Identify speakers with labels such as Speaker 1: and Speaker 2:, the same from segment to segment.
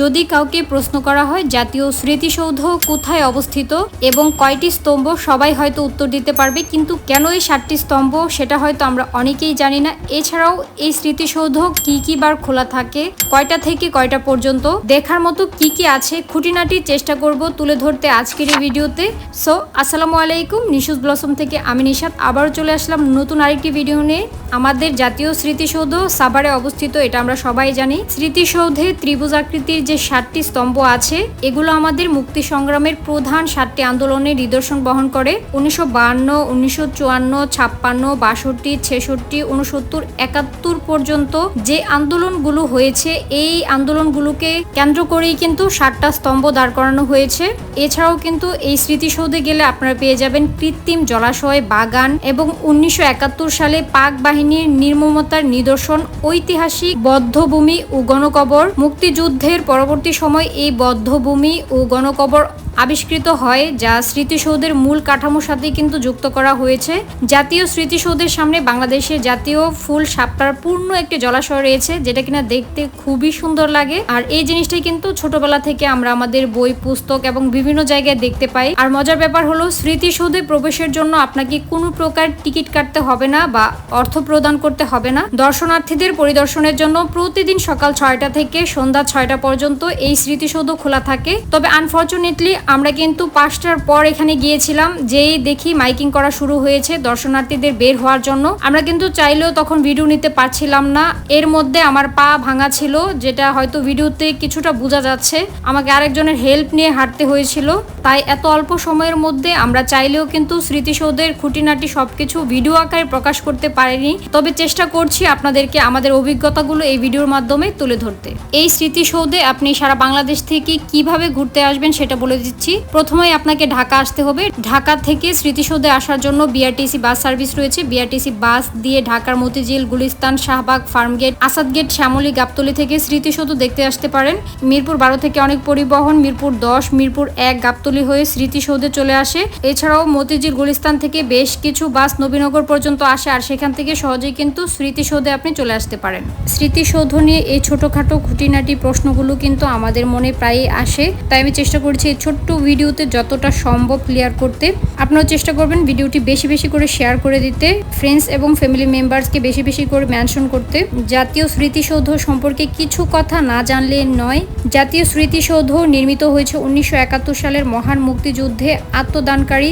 Speaker 1: যদি কাউকে প্রশ্ন করা হয়, জাতীয় স্মৃতিসৌধ কোথায় অবস্থিত এবং কয়টি স্তম্ভ, সবাই হয়তো উত্তর দিতে পারবে, কিন্তু কেন এই সাতটি স্তম্ভ, সেটা হয়তো আমরা অনেকেই জানি না। এছাড়াও, এই স্মৃতিসৌধ কি কি বার খোলা থাকে, কয়টা থেকে কয়টা পর্যন্ত, দেখার মতো কি কি আছে, খুঁটিনাটি চেষ্টা করব তুলে ধরতে আজকের এই ভিডিওতে। সো, আসসালামু আলাইকুম, নিশুজ ব্লসম থেকে আমি নিশাদ আবারও চলে আসলাম নতুন আরেকটি ভিডিও নিয়ে। আমাদের জাতীয় স্মৃতিসৌধ সাভারে অবস্থিত, এটা আমরা সবাই জানি। স্মৃতিসৌধে ত্রিভুজ আকৃতির যে সাতটি স্তম্ভ আছে, এগুলো আমাদের মুক্তি সংগ্রামের প্রধান সাতটি আন্দোলনের নিদর্শন বহন করে। উনিশশো বাহান্ন, উনিশশো চুয়ান্ন, ছাপ্পান্ন, বাষট্টি, ছেষট্টি উনসত্তর একাত্তর পর্যন্ত যে আন্দোলনগুলো হয়েছে, এই আন্দোলনগুলোকে কেন্দ্র করেই কিন্তু সাতটা স্তম্ভ দাঁড় করানো হয়েছে। এছাড়াও কিন্তু এই স্মৃতিসৌধে গেলে আপনারা পেয়ে যাবেন কৃত্রিম জলাশয়, বাগান এবং উনিশশো একাত্তর সালে পাক বাহিনীর নির্মমতার নিদর্শন, ঐতিহাসিক বদ্ধভূমি ও গণকবর, মুক্তিযুদ্ধের পরবর্তী সময় এই বদ্ধভূমি ও গণকবর আবিষ্কৃত হয়, যা স্মৃতিসৌধের মূল কাঠামোর সাথে কিন্তু যুক্ত করা হয়েছে। জাতীয় স্মৃতিসৌধের সামনে বাংলাদেশের জাতীয় ফুল সাপ্তার পূর্ণ একটি জলাশয় রয়েছে, যেটা কিনা দেখতে খুবই সুন্দর লাগে। আর এই জিনিসটাই কিন্তু ছোটবেলা থেকে আমরা আমাদের বই, পুস্তক এবং বিভিন্ন জায়গায় দেখতে পাই। আর মজার ব্যাপার হলো, স্মৃতিসৌধে প্রবেশের জন্য আপনাকে কোনো প্রকার টিকিট কাটতে হবে না বা অর্থ প্রদান করতে হবে না। দর্শনার্থীদের পরিদর্শনের জন্য প্রতিদিন সকাল ছয়টা থেকে সন্ধ্যা ছয়টা পর্যন্ত এই স্মৃতিসৌধ খোলা থাকে। তবে আনফর্চুনেটলি আমরা কিন্তু পাঁচটার পর এখানে গিয়েছিলাম, যেই দেখি মাইকিং করা শুরু হয়েছে, দর্শনার্থীদের বের হওয়ার জন্য। আমরা কিন্তু চাইলেও তখন ভিডিও নিতে পারছিলাম না। এর মধ্যে আমার পা ভাঙা ছিল, যেটা হয়তো ভিডিওতে কিছুটা বোঝা যাচ্ছে। আমাকে আরেকজনের হেল্প নিয়ে হাঁটতে হয়েছিল। তাই এত অল্প সময়ের মধ্যে আমরা চাইলেও কিন্তু স্মৃতিসৌধের খুঁটিনাটি সবকিছু ভিডিও আকারে প্রকাশ করতে পারিনি। তবে চেষ্টা করছি আপনাদেরকে আমাদের অভিজ্ঞতাগুলো এই ভিডিওর মাধ্যমে তুলে ধরতে। এই স্মৃতিসৌধে আপনি সারা বাংলাদেশ থেকে কীভাবে ঘুরতে আসবেন সেটা বলে দিচ্ছি। প্রথমেই আপনাকে ঢাকা আসতে হবে। ঢাকা থেকে স্মৃতিসৌধে আসার জন্য বিআরটিসি বাস সার্ভিস রয়েছে। বিআরটিসি বাস দিয়ে ঢাকার মতিঝিল, গুলিস্তান, শাহবাগ, ফার্মগেট আসাদ গেট শ্যামলী, গাবতলি থেকে স্মৃতিসৌধ দেখতে আসতে পারেন। মিরপুর বারো থেকে অনেক পরিবহন, মিরপুর দশ, মিরপুর এক, গাবতলি হয়ে স্মৃতিসৌধে চলে আসে। এছাড়াও মতিঝিল, গুলিস্তান থেকে বেশ কিছু বাস নবীনগর পর্যন্ত আসে আর সেখান থেকে সহজেই কিন্তু স্মৃতিসৌধে আপনি চলে আসতে পারেন। স্মৃতিসৌধ নিয়ে এই ছোটখাটো খুঁটিনাটি প্রশ্নগুলো কিন্তু আমাদের মনে প্রায়ই আসে। তাই আমি চেষ্টা করছি এই ছোট্ট ভিডিওতে যতটা সম্ভব ক্লিয়ার করতে। আপনারা চেষ্টা করবেন ভিডিওটি বেশি বেশি করে শেয়ার করে দিতে ফ্রেন্ডস এবং ফ্যামিলি মেম্বার্সকে বেশি বেশি করে মেনশন করতে। জাতীয় স্মৃতিসৌধ সম্পর্কে কিছু কথা না জানলে নয়, জাতীয় স্মৃতিসৌধ নির্মিত হয়েছে উনিশশো একাত্তর সালের মহান মুক্তিযুদ্ধে আত্মদানকারী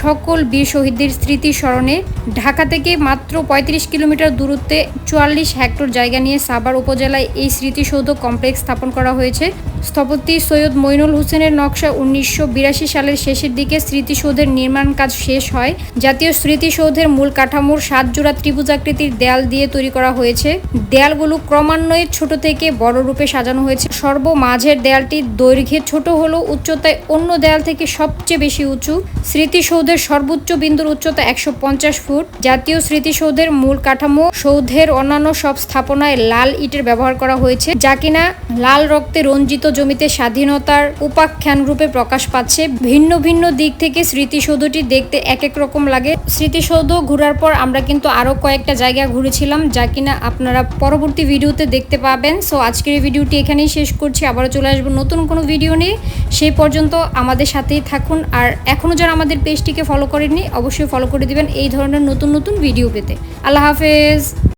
Speaker 1: সকল বীর শহীদদের স্মৃতি স্মরণে ঢাকা থেকে মাত্র ৩৫ কিলোমিটার দূরত্বে চুয়াল্লিশ হেক্টর জায়গা নিয়ে সাবার উপজেলায় এই স্মৃতিসৌধ কমপ্লেক্স স্থাপন করা হয়েছে। স্থপতি সৈয়দ মইনুল হোসেনের নকশা উনিশশো বিরাশি সালের শেষের দিকে স্মৃতিসৌধের নির্মাণ কাজ শেষ হয়। জাতীয় স্মৃতিসৌধের মূল কাঠামোর সাত জোড়া ত্রিভুজাকৃতির দেয়াল দিয়ে তৈরি করা হয়েছে। দেয়ালগুলো ক্রমান্বয়ে ছোট থেকে বড় রূপে সাজানো হয়েছে। সর্বমাঝের দেয়ালটি দৈর্ঘ্যে ছোট হলেও উচ্চতায় অন্য দেয়াল থেকে সবচেয়ে বেশি উঁচু। স্মৃতিসৌধের সর্বোচ্চ বিন্দুর উচ্চতা একশো পঞ্চাশ ফুট। জাতীয় স্মৃতিসৌধের মূল কাঠামো সৌধের অন্যান্য সব স্থাপনায় লাল ইটের ব্যবহার করা হয়েছে, যা কিনা লাল রক্তে রঞ্জিত জমিতে স্বাধীনতার উপাখ্যান রূপে প্রকাশ পাচ্ছে। ভিন্ন ভিন্ন দিক থেকে স্মৃতিসৌধটি দেখতে এক এক রকম লাগে। স্মৃতিসৌধ ঘোরার পর আমরা কিন্তু আরও কয়েকটা জায়গা ঘুরেছিলাম, যা কিনা আপনারা পরবর্তী ভিডিওতে দেখতে পাবেন। সো আজকের এই ভিডিওটি এখানেই শেষ করছি। আবারও চলে আসব নতুন কোনো ভিডিও নিয়ে। সেই পর্যন্ত আমাদের সাথেই থাকুন। আর এখনও যারা আমাদের পেজটিকে ফলো করেননি, অবশ্যই ফলো করে দিবেন। এই ধরনের নতুন নতুন ভিডিও পেতে। আল্লাহ হাফেজ।